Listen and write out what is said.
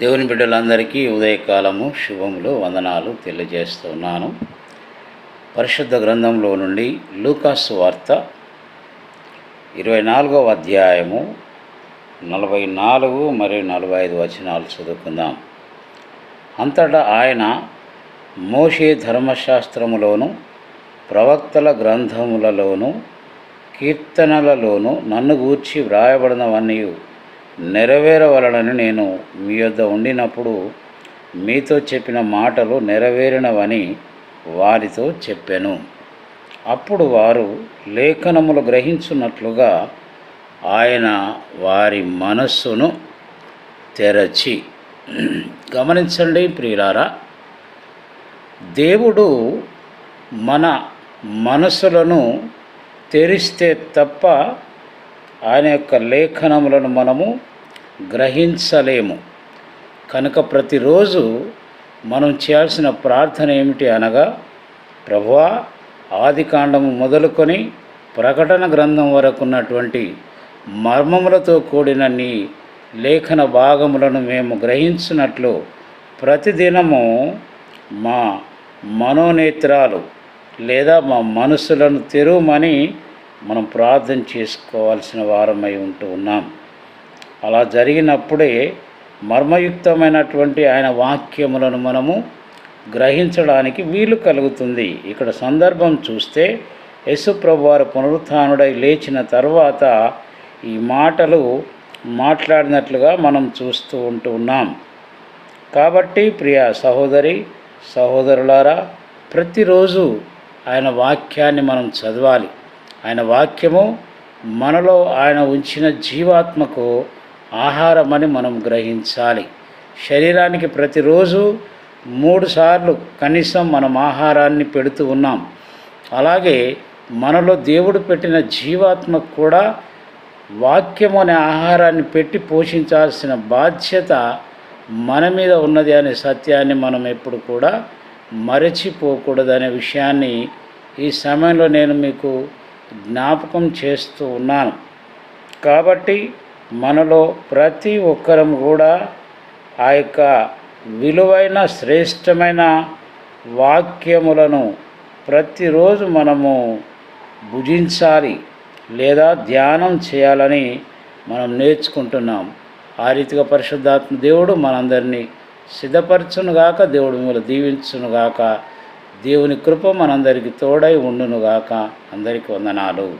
దేవుని బిడ్డలందరికీ ఉదయకాలము శుభములు వందనాలు తెలియజేస్తున్నాను. పరిశుద్ధ గ్రంథంలో నుండి లూకాసు వార్త ఇరవై నాలుగవ అధ్యాయము నలభై నాలుగు మరియు నలభై ఐదు వచనాలు చదువుకుందాం. అంతటా ఆయన మోషే ధర్మశాస్త్రములోను ప్రవక్తల గ్రంథములలోను కీర్తనలలోను నన్ను గూర్చి వ్రాయబడినవన్నీ నెరవేరవలనని నేను మీ యొద్ద ఉండినప్పుడు మీతో చెప్పిన మాటలు నెరవేరినవని వారితో చెప్పాను. అప్పుడు వారు లేఖనములు గ్రహించున్నట్లుగా ఆయన వారి మనస్సును తెరచి. గమనించండి ప్రియులారా దేవుడు మన మనసులను తెరిస్తే తప్ప ఆయన యొక్క లేఖనములను మనము గ్రహించలేము. కనుక ప్రతిరోజు మనం చేయాల్సిన ప్రార్థన ఏమిటి అనగా ప్రభువా ఆది కాండము మొదలుకొని ప్రకటన గ్రంథం వరకు ఉన్నటువంటి మర్మములతో కూడిన నీ లేఖన భాగములను మేము గ్రహించినట్లు ప్రతిదినము మా మనోనేత్రాలు లేదా మా మనసులను తెరువమని మనం ప్రార్థన చేసుకోవాల్సిన వారమై ఉంటూ ఉన్నాం. అలా జరిగినప్పుడే మర్మయుక్తమైనటువంటి ఆయన వాక్యములను మనము గ్రహించడానికి వీలు కలుగుతుంది. ఇక్కడ సందర్భం చూస్తే యశుప్రభు వారు పునరుత్డై లేచిన తర్వాత ఈ మాటలు మాట్లాడినట్లుగా మనం చూస్తూ ఉంటూ ఉన్నాం. కాబట్టి ప్రియ సహోదరి సహోదరులారా ప్రతిరోజు ఆయన వాక్యాన్ని మనం చదవాలి. ఆయన వాక్యము మనలో ఆయన ఉంచిన జీవాత్మకు ఆహారమని మనం గ్రహించాలి. శరీరానికి ప్రతిరోజు మూడు సార్లు కనీసం మనం ఆహారాన్ని పెడుతూ ఉన్నాం. అలాగే మనలో దేవుడు పెట్టిన జీవాత్మకు కూడా వాక్యం అనే ఆహారాన్ని పెట్టి పోషించాల్సిన బాధ్యత మన మీద ఉన్నది అనే సత్యాన్ని మనం ఎప్పుడు కూడా మరచిపోకూడదనే విషయాన్ని ఈ సమయంలో నేను మీకు జ్ఞాపకం చేస్తూ ఉన్నాను. కాబట్టి మనలో ప్రతి ఒక్కరం కూడా ఆ యొక్క విలువైన శ్రేష్టమైన వాక్యములను ప్రతిరోజు మనము భుజించాలి లేదా ధ్యానం చేయాలని మనం నేర్చుకుంటున్నాం. ఆ రీతిగా పరిశుద్ధాత్మ దేవుడు మనందరినీ సిద్ధపరచునుగాక దేవుడు మిమ్మల్ని దీవించునుగాక దేవుని కృప మనందరికీ తోడై ఉండునుగాక. అందరికీ వందనాలు.